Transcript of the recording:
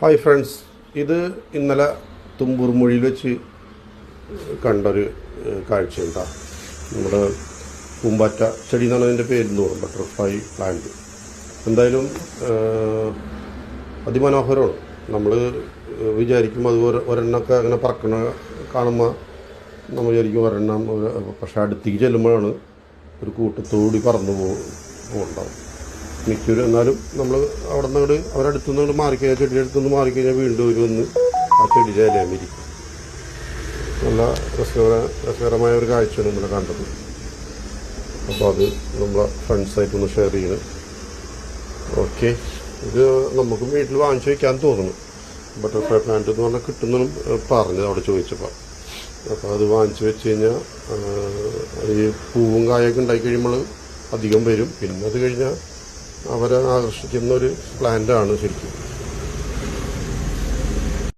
Hi friends ഇത് ഇന്നലെ തുമ്പൂർ മൊഴിയിൽ വെച്ച് കണ്ടൊരു കാഴ്ചയുണ്ടാണ് കാഴ്ചയുണ്ടാ. നമ്മുടെ പൂമ്പാറ്റ ചെടി എന്നാണ് അതിന്റെ പേര് തോന്നും ബട്ടർഫ്ലൈ പ്ലാന്റ് എന്തായാലും അതിമനോഹരമാണ്. നമ്മൾ വിചാരിക്കും അത് ഒരു- ഒരെണ്ണമൊക്കെ അങ്ങനെ പറക്കണ കാണുമ്പോൾ നമ്മൾ വിചാരിക്കും ഒരെണ്ണം ഒരു- പക്ഷേ അടുത്തേക്ക് ചെല്ലുമ്പോഴാണ് ഒരു കൂട്ടത്തോടി പറന്നു പോകും പോകുന്നുണ്ടാവും മിക്കൊരു എന്നാലും നമ്മൾ അവിടെ നിന്ന് അങ്ങോട്ട് നിന്നങ്ങട് നിന്ന് അങ്ങോട്ട് മാറിക്കഴിഞ്ഞാൽ ചെടിയുടെ അടുത്തുനിന്ന് മാറിക്കഴിഞ്ഞാൽ വീണ്ടും ഒരു വന്ന് ആ ചെടിയുടെ ഇലമിരിക്കും നല്ല രസകര രസകരമായ ഒരു കാഴ്ചയാണ് നമ്മൾ കണ്ടത്. അപ്പോൾ അത് നമ്മളെ ഫ്രണ്ട്സായിട്ടൊന്ന് ഷെയർ ചെയ്യണം. ഓക്കെ ഇത് നമുക്ക് വീട്ടിൽ വാങ്ങിച്ചു വയ്ക്കാൻ തോന്നുന്നു ബട്ടർഫ്ലൈ പ്ലാന്റ് എന്ന് പറഞ്ഞാൽ കിട്ടുന്നതും പറഞ്ഞത് അവിടെ ചോദിച്ചപ്പോൾ അപ്പോൾ അത് വാങ്ങിച്ചു വെച്ച് കഴിഞ്ഞാൽ ഈ പൂവും കായൊക്കെ ഉണ്ടായി കഴിയുമ്പോൾ അധികം വരും. പിന്നെ അത് കഴിഞ്ഞാൽ അവരെ ആകർഷിക്കുന്ന ഒരു പ്ലാന്റാണ് ശരിക്കും.